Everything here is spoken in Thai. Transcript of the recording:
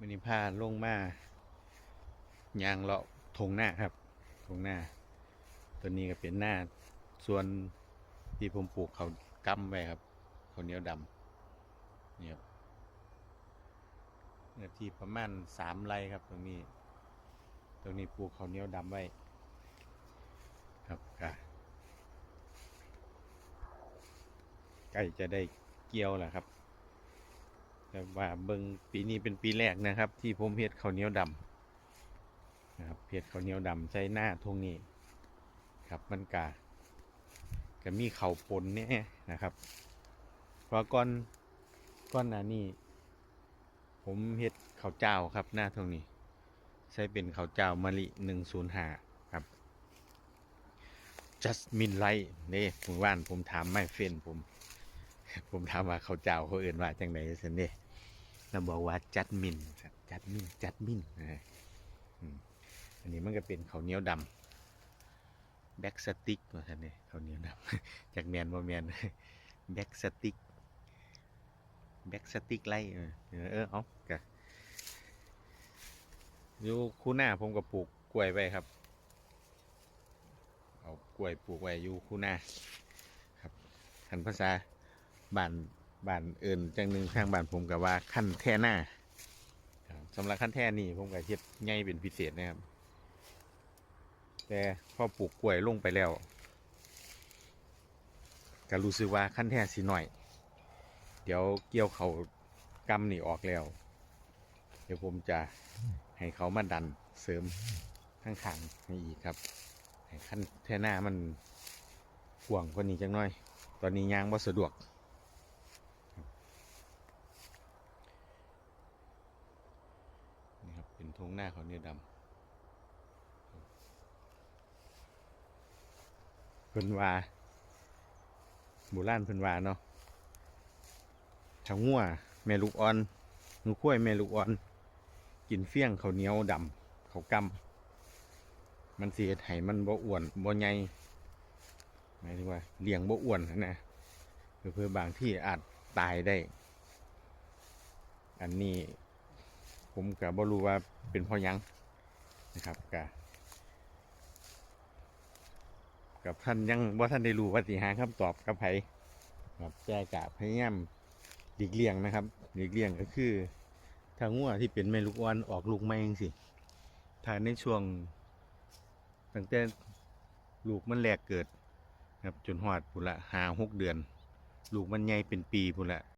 มินิพาลงมายางเลาะทงหน้าครับทงหน้า ตัวนี้ก็เป็นหน้า ส่วนที่ผมปลูกเขากำไว้ครับเขาเนียวดำเนี่ยครับเนื้อที่ประมาณสามไร่ครับ ตรงนี้ ตรงนี้ปลูกเขาเนียวดำไว้ ครับก็ใกล้จะได้เกี่ยวแล้วครับ แต่ว่าเบิงปีนี้เป็นปีแรกนะครับ ที่ผมเฮ็ดข้าวเหนียวดำนะครับเฮ็ดข้าวเหนียวดำใช้หน้าทงนี้ครับมันกะก็มีเข่าปนเนี่ยนะครับเพราะก่อนก่อนหน้านี้ผมเฮ็ดข้าวเจ้าครับหน้าทงนี้ ใช้เป็นข้าวเจ้ามะลิหนึ่งศูนย์ห้าครับจัสมินไลท์นี่ผมว่านผมถามไม่เฟนผม ผมถามว่าเขาเจ้าเขาเอื่นว่าจังไหนสินเด้เราบอกว่าจัดมินจัดมินจัดมินอันนี้มันก็เป็นข้าวเหนียวดำแบ็กสติกว่าท่านนี่ข้าวเหนียวดำจากแมนบ่แมนแบ็กสติกแบ็กสติกไล่เออเออเอากะอยู่คู่หน้าผมก็ปลูกกล้วยไว้ครับ เอากล้วยปลูกไว้อยู่คู่หน้าครับทันภาษา บ้านบ้านเอื่นจังหนึ่งทางบ้านผมกับว่าขั้นแท่หน้าสำหรับขั้นแท่นี่ผมก็เฮ็ดง่ายเป็นพิเศษนะครับ แต่พอปลูกกล้วยลงไปแล้วก็รู้สึกว่าขั้นแท่สิหน่อย เดี๋ยวเกี่ยวเขากำนี่ออกแล้ว เดี๋ยวผมจะให้เขามาดันเสริมข้างขางๆให้อีกครับขั้นแท่หน้ามันกว้างกว่านี้จังน้อย ตอนนี้ยางบ่สะดวก นี่ครับ เป็นทงหน้าเขาเนี่ยดำเพิ่นว่าโบราณเพิ่นว่าเนาะถ้างัวแม่ลูกอ่อนงูข้วยแม่ลูกอ่อน กินเฟี้ยงเขาเหนียวดำเขากำมันเฮ็ดให้มันบ่อ้วนบ่ใหญ่หมายถึงว่าเลี้ยงบ่อ้วนหั้นนะเพื่อบางที่อาจตายได้ อันนี้ ผมก็บ่รู้ว่าเป็นพราะหยังนะครับกับกับท่านยังว่าท่านได้รู้ว่าสิหาคำตอบกับไผครับแจ้กะพยายามหลีกเลี่ยงนะครับหลีกเลี่ยงก็คือถ้างัวที่เป็นแม่ลูกอ่อนออกลูกไม่เองสิถ้าในช่วงตั้งแต่ลูกมันแรกเกิด ครับจนหอดพุ่นละหาหกเดือน ลูกมันใหญ่เป็นปีพุ่นละ